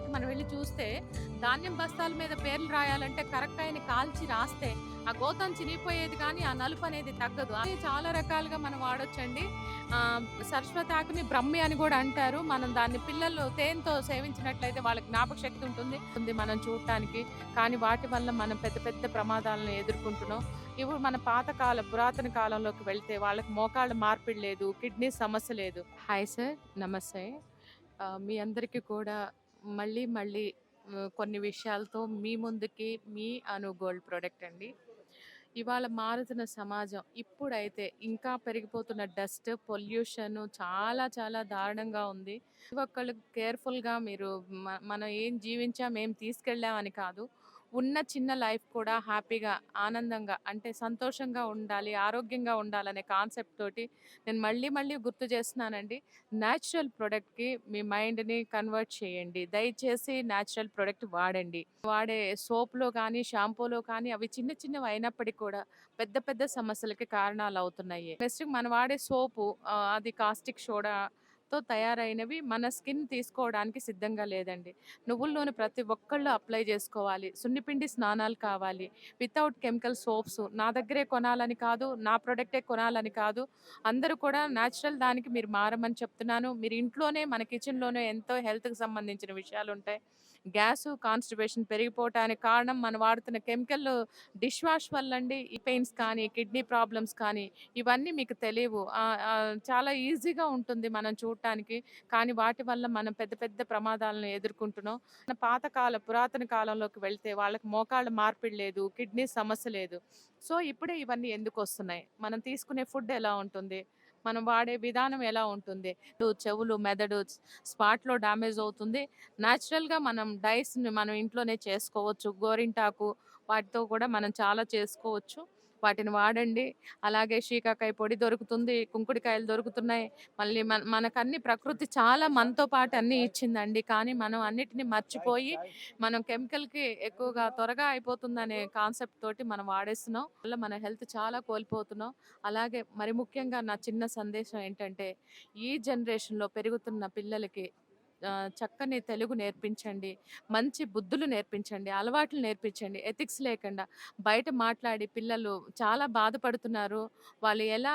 పొలాల్లోకి మనం వెళ్ళి చూస్తే ధాన్యం బస్తాల మీద పేర్లు రాయాలంటే కరెక్ట్ అయిన కాల్చి రాస్తే ఆ గోతం చినిగిపోయేది కానీ ఆ నలుపు అనేది తగ్గదు. అది చాలా రకాలుగా మనం వాడొచ్చండి. సరస్వతాకుని సరస్వతి ఆకుని బ్రహ్మి అని కూడా అంటారు. మనం దాన్ని పిల్లలు తేనెతో సేవించినట్లయితే వాళ్ళకి జ్ఞాపక శక్తి ఉంటుంది. ఉంది మనం చూడటానికి. కానీ వాటి వల్ల మనం పెద్ద పెద్ద ప్రమాదాలను ఎదుర్కొంటున్నాం. ఇప్పుడు మన పాతకాల పురాతన కాలంలోకి వెళ్తే వాళ్ళకి మోకాళ్ళ మార్పిడి లేదు కిడ్నీ సమస్య లేదు. Hi sir. నమస్తే. మీ అందరికీ కూడా మళ్ళీ మళ్ళీ కొన్ని విషయాలతో మీ ముందుకి మీ అను గోల్డ్ ప్రోడక్ట్ అండి. ఇవాళ మారుతున్న సమాజం ఇప్పుడైతే ఇంకా పెరిగిపోతున్న డస్ట్ పొల్యూషన్ చాలా చాలా దారుణంగా ఉంది. ప్రతి ఒక్కళ్ళు కేర్ఫుల్గా మీరు మనం ఏం జీవించాం ఏం తీసుకెళ్ళామని కాదు. ఉన్న చిన్న లైఫ్ కూడా హ్యాపీగా ఆనందంగా అంటే సంతోషంగా ఉండాలి ఆరోగ్యంగా ఉండాలనే కాన్సెప్ట్ తోటి నేను మళ్ళీ మళ్ళీ గుర్తు చేస్తున్నానండి. న్యాచురల్ ప్రోడక్ట్కి మీ మైండ్ని కన్వర్ట్ చేయండి. దయచేసి న్యాచురల్ ప్రోడక్ట్ వాడండి. వాడే సోప్లో కానీ షాంపూలో కానీ అవి చిన్న చిన్నవి అయినప్పటికీ కూడా పెద్ద పెద్ద సమస్యలకి కారణాలు అవుతున్నాయి. నెక్స్ట్ మనం వాడే సోపు అది కాస్టిక్ సోడా తో తయారైనవి మన స్కిన్ తీసుకోవడానికి సిద్ధంగా లేదండి. నువ్వుల నూనె ప్రతి ఒక్కళ్ళు అప్లై చేసుకోవాలి. సున్నిపిండి స్నానాలు కావాలి. వితౌట్ కెమికల్ సోప్స్ నా దగ్గరే కొనాలని కాదు నా ప్రొడక్టే కొనాలని కాదు. అందరూ కూడా న్యాచురల్ దానికి మీరు మారమని చెప్తున్నాను. మీరు ఇంట్లోనే మన కిచెన్లోనే ఎంతో హెల్త్కి సంబంధించిన విషయాలు ఉంటాయి గ్యాస్ కాన్స్టిపేషన్ పెరిగిపోవటానికి కారణం మనం వాడుతున్న కెమికల్ డిష్ వాష్ వల్ల అండి ఈ పెయిన్స్ కానీ కిడ్నీ ప్రాబ్లమ్స్ కానీ ఇవన్నీ మీకు తెలియవు. చాలా ఈజీగా ఉంటుంది మనం చూడటానికి. కానీ వాటి వల్ల మనం పెద్ద పెద్ద ప్రమాదాలను ఎదుర్కొంటున్నాం. మన పాతకాల పురాతన కాలంలోకి వెళ్తే వాళ్ళకి మోకాళ్ళ మార్పిడి లేదు కిడ్నీ సమస్య లేదు. సో ఇప్పుడే ఇవన్నీ ఎందుకు వస్తున్నాయి? మనం తీసుకునే ఫుడ్ ఎలా ఉంటుంది? మనం వాడే విధానం ఎలా ఉంటుంది? చెవులు మెదడు స్పాట్లో డ్యామేజ్ అవుతుంది. న్యాచురల్గా మనం డైస్ని మనం ఇంట్లోనే చేసుకోవచ్చు. గోరింటాకు వాటితో కూడా మనం చాలా చేసుకోవచ్చు. వాటిని వాడండి. అలాగే శీకాకాయ పొడి దొరుకుతుంది కుంకుడికాయలు దొరుకుతున్నాయి. మళ్ళీ మన మనకన్ని ప్రకృతి చాలా మనతో పాటు అన్నీ ఇచ్చిందండి. కానీ మనం అన్నిటిని మర్చిపోయి మనం కెమికల్కి ఎక్కువగా త్వరగా అయిపోతుందనే కాన్సెప్ట్ తోటి మనం వాడేస్తున్నాం. వల్ల మన హెల్త్ చాలా కోల్పోతున్నాం. అలాగే మరి ముఖ్యంగా నా చిన్న సందేశం ఏంటంటే ఈ జనరేషన్లో పెరుగుతున్న పిల్లలకి చక్కని తెలుగు నేర్పించండి మంచి బుద్ధులు నేర్పించండి అలవాట్లు నేర్పించండి ఎథిక్స్ లేకుండా బయట మాట్లాడి పిల్లలు చాలా బాధపడుతున్నారు. వాళ్ళు ఎలా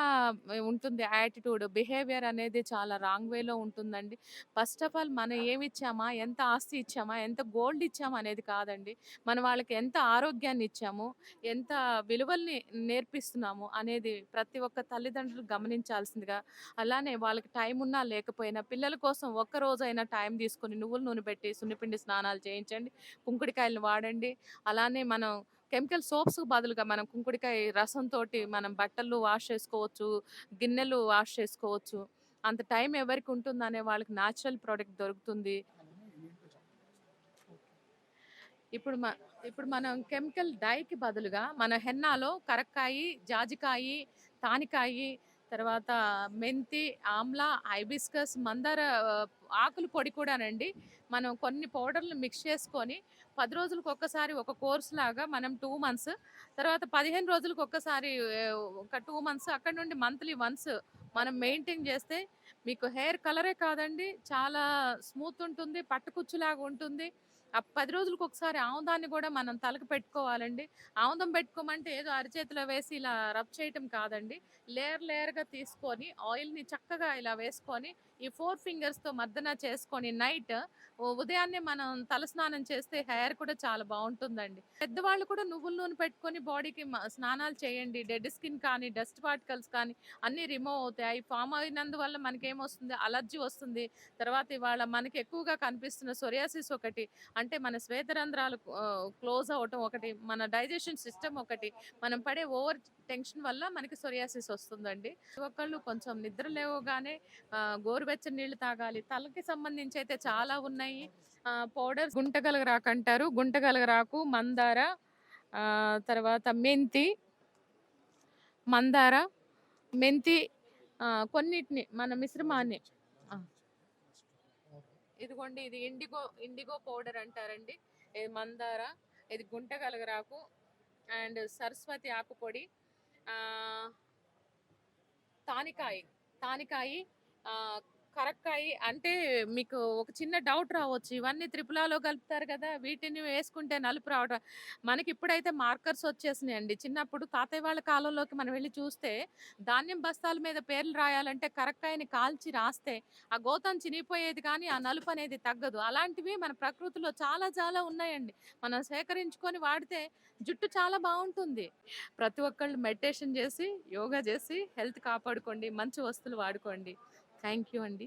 ఉంటుంది యాటిట్యూడ్ బిహేవియర్ అనేది చాలా రాంగ్ వేలో ఉంటుందండి. ఫస్ట్ ఆఫ్ ఆల్ మనం ఏమి ఇచ్చామా ఎంత ఆస్తి ఇచ్చామా ఎంత గోల్డ్ ఇచ్చామా అనేది కాదండి. మనం వాళ్ళకి ఎంత ఆరోగ్యాన్ని ఇచ్చాము ఎంత విలువల్ని నేర్పిస్తున్నాము అనేది ప్రతి ఒక్క తల్లిదండ్రులు గమనించాల్సిందిగా. అలానే వాళ్ళకి టైం ఉన్నా లేకపోయినా పిల్లల కోసం ఒక్క రోజైనా టైం తీసుకొని నువ్వుల నూనె పెట్టి సున్నిపిండి స్నానాలు చేయించండి కుంకుడికాయలను వాడండి. అలానే మనం కెమికల్ సోప్స్ బదులుగా మనం కుంకుడికాయ రసంతో మనం బట్టలు వాష్ చేసుకోవచ్చు గిన్నెలు వాష్ చేసుకోవచ్చు. అంత టైం ఎవరికి ఉంటుందనే వాళ్ళకి న్యాచురల్ ప్రోడక్ట్ దొరుకుతుంది. ఇప్పుడు మ ఇప్పుడు మనం కెమికల్ డైకి బదులుగా మన హెన్నాలో కరక్కాయి జాజికాయి తానికాయి తర్వాత మెంతి ఆమ్లా హైబిస్కస్ మందార ఆకుల పొడి కూడానండి. మనం కొన్ని పౌడర్లు మిక్స్ చేసుకొని పది రోజులకు ఒక్కసారి ఒక కోర్స్ లాగా మనం టూ మంత్స్ తర్వాత పదిహేను రోజులకు ఒక్కసారి ఒక టూ మంత్స్ అక్కడ నుండి మంత్లీ వన్స్ మనం మెయింటైన్ చేస్తే మీకు హెయిర్ కలరే కాదండి. చాలా స్మూత్ ఉంటుంది పట్టుకుచ్చులాగా ఉంటుంది. ఆ పది రోజులకు ఒకసారి ఆముదాన్ని కూడా మనం తలకు పెట్టుకోవాలండి. ఆముదం పెట్టుకోమంటే ఏదో అరిచేతిలో వేసి ఇలా రబ్ చేయటం కాదండి. లేయర్ లేయర్గా తీసుకొని ఆయిల్ని చక్కగా ఇలా వేసుకొని ఈ ఫోర్ ఫింగర్స్తో ప్రార్థన చేసుకొని నైట్ ఉదయాన్నే మనం తలస్నానం చేస్తే హెయిర్ కూడా చాలా బాగుంటుందండి. పెద్దవాళ్ళు కూడా నువ్వుల నూనె పెట్టుకొని బాడీకి స్నానాలు చేయండి. డెడ్ స్కిన్ కానీ డస్ట్ పార్టికల్స్ కానీ అన్నీ రిమూవ్ అవుతాయి. అవి ఫామ్ అయినందువల్ల మనకి ఏమొస్తుంది అలర్జీ వస్తుంది. తర్వాత ఇవాళ మనకి ఎక్కువగా కనిపిస్తున్న సొరియాసిస్ ఒకటి అంటే మన శ్వేతరంధ్రాలు క్లోజ్ అవ్వటం ఒకటి మన డైజెషన్ సిస్టమ్ ఒకటి మనం పడే ఓవర్ టెన్షన్ వల్ల మనకి సొరియాసిస్ వస్తుందండి. ఒకళ్ళు కొంచెం నిద్ర లేవగానే గోరువెచ్చని నీళ్ళు తాగాలి. తల పాలకి సంబంధించి అయితే చాలా ఉన్నాయి. పౌడర్ గుంటగలగరాకు అంటారు గుంటగలగరాకు మందార తర్వాత మెంతి మందార మెంతి కొన్నిటిని మన మిశ్రమాన్ని. ఇదిగోండి ఇది ఇండిగో ఇండిగో పౌడర్ అంటారండి. ఇది మందార ఇది గుంటగలగరాకు అండ్ సరస్వతి ఆకుపొడి తానికాయి. తానికాయి కరెక్ట్ కరక్కాయి అంటే మీకు ఒక చిన్న డౌట్ రావచ్చు. ఇవన్నీ త్రిపులాలో కలుపుతారు కదా! వీటిని వేసుకుంటే నలుపు రావడం మనకి ఇప్పుడైతే మార్కర్స్ వచ్చేసినాయండి. చిన్నప్పుడు తాతయ్య వాళ్ళ కాలంలోకి మనం వెళ్ళి చూస్తే ధాన్యం బస్తాల మీద పేర్లు రాయాలంటే కరక్కాయని కాల్చి రాస్తే ఆ గోతం చినిగిపోయేది కానీ ఆ నలుపు అనేది తగ్గదు. అలాంటివి మన ప్రకృతిలో చాలా చాలా ఉన్నాయండి. మనం సేకరించుకొని వాడితే జుట్టు చాలా బాగుంటుంది ప్రతి ఒక్కళ్ళు మెడిటేషన్ చేసి, యోగా చేసి హెల్త్ కాపాడుకోండి. మంచి వస్తువులు వాడుకోండి. థాంక్ యూ అండి.